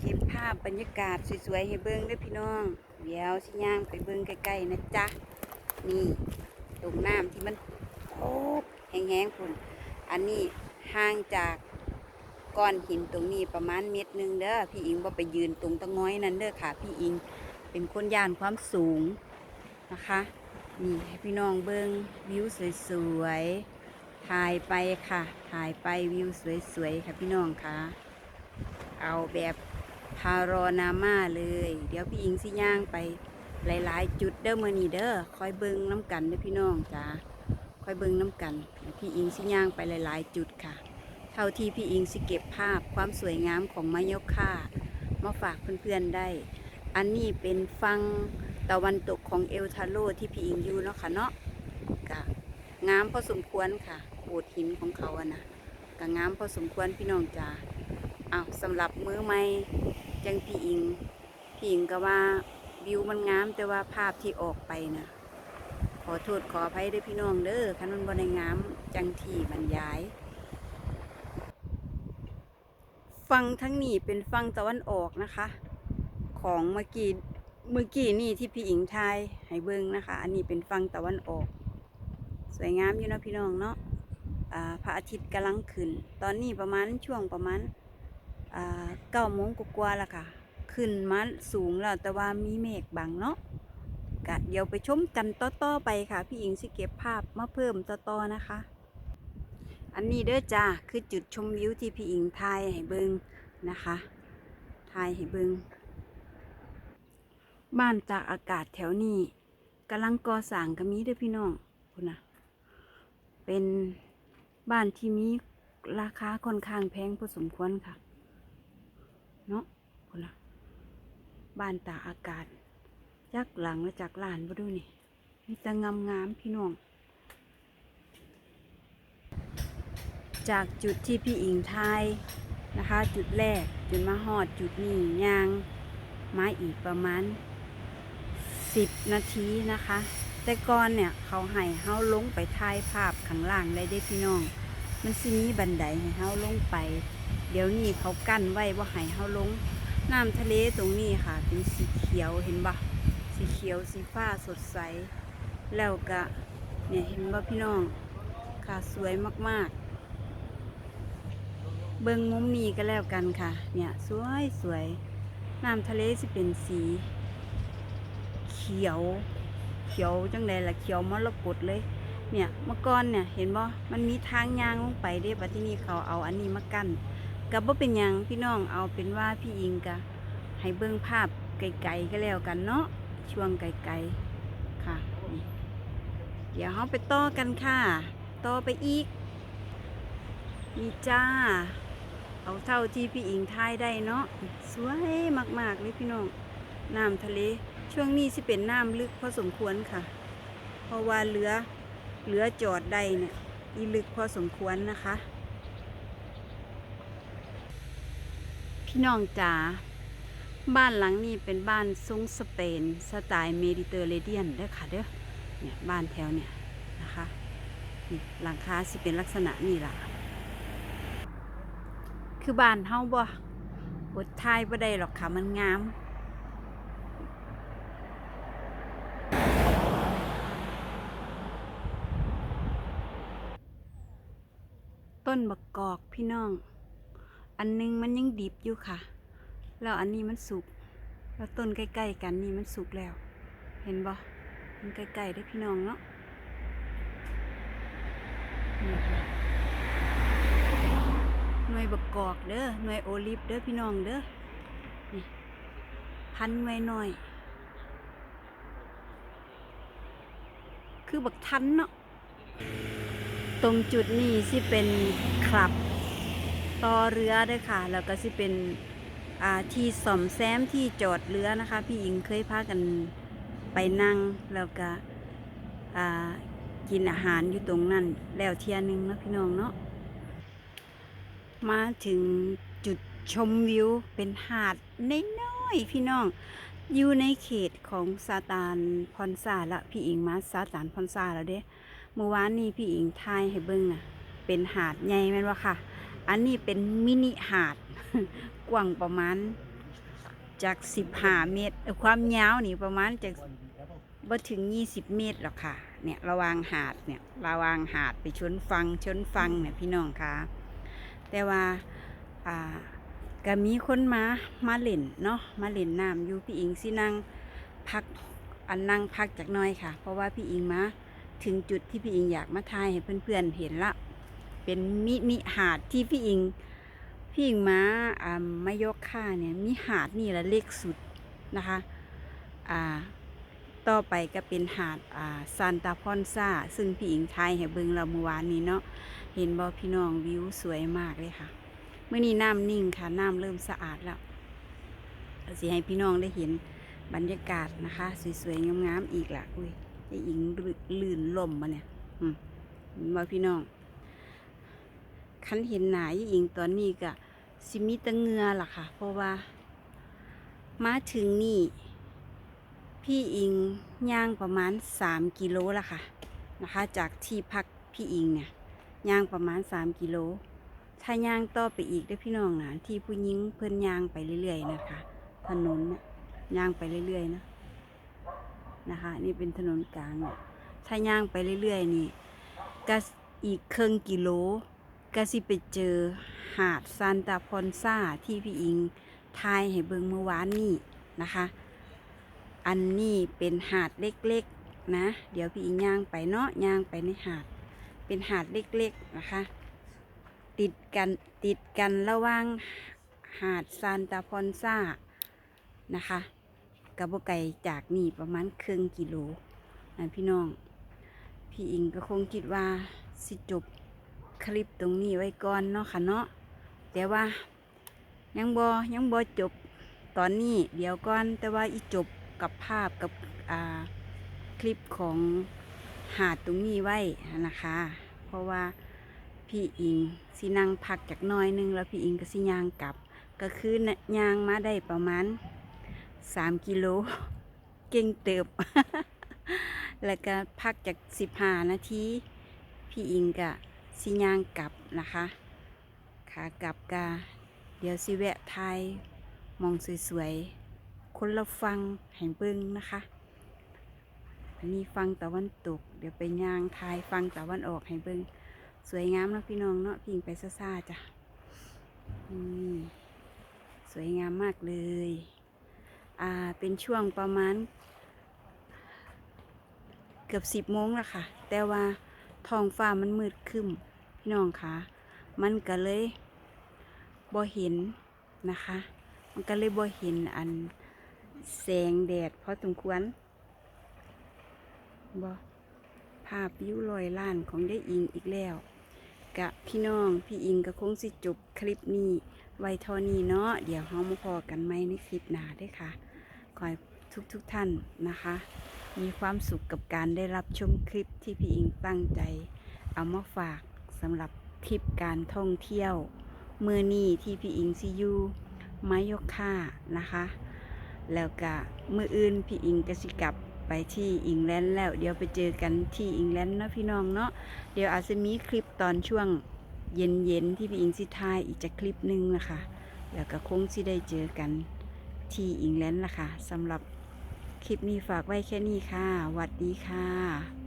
เก็บภาพบรรยากาศสวยๆให้เบิ้งด้วยพี่น้อง เดี๋ยวสิย่างไปเบิ้งใกล้ๆนะจ๊ะ นี่ตรงน้ำที่มันโอ้แห้งๆพุ่นอันนี้ห่างจากก้อนหินตรงนี้ประมาณเม็ดหนึงเด้อพี่อิงว่าไปยืนตรงตะง้อยนั้นเด้อค่ะพี่อิงเป็นคนย่านความสูงนะคะนี่ให้พี่น้องเบิ้งวิวสวยๆถ่ายไปค่ะ ถ่ายไปวิวสวยๆค่ะพี่น้องค่ะ เอาแบบ พารอนามาเลย เดี๋ยวพี่อิงสิย่างไปหลายๆ จุดเด้อมื่อนี้เด้อคอยเบิ้งน้ำกันเด้อพี่น้องจ้าคอยเบิ้งน้ำกันพี่อิงสิย่างไปหลายๆ จุดค่ะ เท่าที่พี่อิงสิเก็บภาพความสวยงามของมะยกค่ามาฝากเพื่อนๆได้ อันนี้เป็นฟังตะวันตกของเอลทาโรที่พี่อิงอยู่เนาะค่ะเนาะกะงามพอสมควรค่ะโขดหินของเขาอะนะกะงามพอสมควรพี่น้องจ้าอ้าวสำหรับมือใหม่ จังพี่อิงพี่อิงก็ว่าวิวมันงามแต่ว่าภาพที่ออกไปนะขอโทษขออภัยด้วยพี่น้องเด้อคันมันบ่ได้งามจังที่บรรยายฟังทั้งนี้เป็นฟังตะวันออกนะคะ ของเมื่อกี้เมื่อกี้นี่ที่พี่อิงทายให้เบิ้งนะคะ อันนี้เป็นฟังตะวันออก สวยงามอยู่นะพี่น้องเนาะอ่าพระอาทิตย์กำลังขึ้น ตอนนี้ประมาณช่วงประมาณ เก้าโมงกว่าๆล้วค่ะ ขึ้นมาสูงแล้วแต่ว่ามีเมฆบังเนาะกะเดี๋ยวไปชมกันต่อๆไปค่ะ พี่อิงสิเก็บภาพมาเพิ่มต่อๆนะคะ อันนี้เด้อจ้าคือจุดชมวิวที่พี่อิงทายให้เบิงนะคะทายให้เบิงบ้านจากอากาศแถวนี้กำลังก่อสร้างก็มีเด้อพี่น้องคุณนะเป็นบ้านที่มีราคาค่อนข้างแพงพอสมควรค่ะ เนาะคุณนะบ้านตาอากาศจากหลังและจากลานมาดูนี่มีแต่งามๆพี่น้อง จากจุดที่พี่อิงทายนะคะ จุดแรกจนมาฮอดจุดนี้ยางไมาอีกประมาณ10นาทีนะคะ แต่ก่อนเนี่ยเขาให้เฮาลงไปถ่ายภาพข้างล่างได้เด้พี่น้อง มันสิมีบันไดให้เฮาลงไป เดี๋ยวนี้เขากั้นไว้ว่าให้เฮาลง น้ำทะเลตรงนี้ค่ะ เป็นสีเขียวเห็นปะสีเขียวสีฟ้าสดใส แล้วก็เนี่ยเห็นว่าพี่น้องค่ะสวยมากๆ เบิ่งมุมนี้ก็แล้วกันค่ะ เนี่ยสวยสวยน้ำทะเลสิเป็นสี เขียว เขียวจังใดล่ะเขียวมรกตเลย เนี่ยเมื่อก่อนเนี่ยเห็นบ่มันมีทางยางลงไปเด้บัดที่นี่เขาเอาอันนี้มากั้น กับ่เป็นยังพี่น้องเอาเป็นว่าพี่อิงกะให้เบิ่งภาพไกลๆก็แล้วกันเนาะช่วงไกลๆค่ะ เดี๋ยวเราไปต่อกันค่ะต่อไปอีกนี่จ้า เอาเท่าที่พี่อิงทายได้เนาะสวยมากๆเลยพี่น้องน้ำทะเลช่วงนี้สิเป็นน้ำลึกพอสมควรค่ะ เพราะว่าเรือเรือจอดได้เนี่ยอีลึกพอสมควรนะคะ พี่น้องจ๋าบ้านหลังนี้เป็นบ้านทรงสเปน สไตล์เมดิเตอร์เรเดียนเด้อค่ะเด้อเนี่ยบ้านแถวเนี่ยนะคะนี่หลังคาสิเป็นลักษณะนี่ล่ะ คือบ้านเฮาบ่อดทายบ่ได้หรอกค่ะมันงามต้นบักกอกพี่น้อง อันหนึงมันยังดิบอยู่ค่ะ แล้วอันนี้มันสุก แล้วต้นใกล้ๆกันนี่มันสุกแล้ว เห็นบ่มันใกล้ๆได้พี่น้องเนาะหน่วยบกกอกเด้อ หน่วยโอลิฟเด้อพี่น้องเด้อ นี่ พันหน่วยหน่อย คือบักทันเนาะ ตรงจุดนี้สิเป็นคลับ ต่อเรือด้วยค่ะ แล้วก็สิเป็นที่ซ่อมแซมที่จอดเรือนะคะ พี่หญิงเคยพากันไปนั่งแล้วก็กินอาหารอยู่ตรงนั้น แล้วเที่ยนึงนะพี่น้องเนาะมาถึงจุดชมวิวเป็นหาดน้อยๆพี่น้อง อยู่ในเขตของซาตานพอนซาละพี่อิงมาซาตานพอนซาแล้วเด้เมื่อวานนี้พี่อิงทายให้เบิ้งนะเป็นหาดใหญ่แม่นว่าค่ะ อันนี้เป็นมินิหาด กว้างประมาณจากสิบห้าเมตร ความยาวนี่ประมาณจากบ่ถึงยี่สิบเมตรหรอกค่ะ เนี่ยระวางหาดเนี่ยระวางหาดไปชนฟังชนฟังเนี่ยพี่น้องค่ะ แต่ว่าอ่าก็มีคนมามาเล่นเนาะมาเล่นน้ำอยู่พี่อิงสินั่งพักอันนั่งพักจากน้อยค่ะ เพราะว่าพี่อิงมาถึงจุดที่พี่อิงอยากมาทายให้เพื่อนๆเห็นละ เป็นมินิหาดที่พี่อิง พี่อิงมาอ่ามายกค่าเนี่ยมีหาดนี่ละเล็กสุดนะคะ อ่า ต่อไปก็เป็นหาดอ่าซานตาพอนซาซึ่งพี่อิงทายให้เบิงเราเมื่อวานนี้เนาะ เห็นบ่พี่น้องวิวสวยมากเลยค่ะ เมื่อนี้น้ำนิ่งค่ะ น้ำเริ่มสะอาดแล้วสิให้พี่น้องได้เห็นบรรยากาศนะคะ สวยๆงามๆอีกละอุ้ยไอ้อิงลื่นลมมาเนี่ย อืมบ่พี่น้อง คันเห็นหนาอีอิงตอนนี้ก็สิมีตะเงือล่ะค่ะ เพราะว่า มาถึงนี่ พี่อิงย่างประมาณ 3 กิโลละค่ะนะคะ จากที่พักพี่อิงเนี่ยย่างประมาณ 3 กิโล ถ้าย่างต่อไปอีกได้พี่น้องนะที่ผู้หญิงเพิ่นย่างไปเรื่อยๆนะคะ ถนนเนี่ยย่างไปเรื่อยๆนะนะคะ นี่เป็นถนนกลางเนี่ยถ้าย่างไปเรื่อยๆนี่ก็อีกครึ่งกิโล ก็สิไปเจอหาดซานตาพอนซาที่พี่อิงทายให้เบิงเมื่อวานนี้นะคะ อันนี้เป็นหาดเล็กๆนะ เดี๋ยวพี่อิงย่างไปเนาะย่างไปในหาด เป็นหาดเล็กๆนะคะ ติดกันติดกันระหว่างหาดซานตาพอนซานะคะกับบไก่จากนี่ประมาณครึ่งกิโลนะพี่น้อง พี่อิงก็คงคิดว่าสิจบ คลิปตรงนี้ไว้ก่อนเนาะค่ะเนาะแต่ว่ายังบอยังบอจบตอนนี้เดี๋ยวก่อนแต่ว่าอีจบกับภาพกับอ่าคลิปของหาดตรงนี้ไว้นะคะ เพราะว่าพี่อิงสินั่งพักจากน้อยหนึงแล้วพี่อิงก็สิยางกลับ ก็คือยางมาได้ประมาณสามกิโลเก่งเติบ แล้วก็พักจากสิบห้านาทีพี่อิงกะ สิยางกลับนะคะขากลับกะเดี๋ยวสิแวะไทยมองสวยๆ คนละฟังแห่งเบิ้งนะคะ อันนี้ฟังตะวันตก เดี๋ยวไปย่างไทยฟังตะวันออกให้เบิ้งสวยงามนะพี่น้องเนาะพี่อิงไปซ่าๆจ้ะสวยงามมากเลย อ่า เป็นช่วงประมาณ เกือบสิบโมงแล้วค่ะ แต่ว่าท้องฟ้ามันมืดคึ้ม พี่น้องคะมันก็เลยบ่เห็นนะคะ มันก็เลยบ่เห็นอันแสงแดดพอสมควรบ่ภาพวิวลอยล้านของได้อิงอีกแล้วกะพี่น้องพี่อิงก็คงสิจบคลิปนี้ไว้เท่านี้เนาะเดี๋ยวเฮามาพอกันไหมในคลิปหน้าด้วยค่ะขอให้ทุกทุกท่านนะคะ มีความสุขกับการได้รับชมคลิปที่พี่อิงตั้งใจ เอามาฝาก สำหรับทริปการท่องเที่ยวเมื่อนี้ที่พี่อิงซิอยูไม้ยกค่านะคะ แล้วก็มืออื่นพี่อิงก็สิกลับไปที่อิงแลนด์แล้ว เดี๋ยวไปเจอกันที่อิงแลนด์เนาะพี่น้องเนาะเดี๋ยวอาจจะมีคลิปตอนช่วงเย็นๆที่พี่อิงสิทายอีกจะคลิปหนึงนะคะ แล้วก็คงสิได้เจอกันที่อิงแลนด์ละค่ะสำหรับคลิปนี้ฝากไว้แค่นี้ค่ะ หวัดดีค่ะ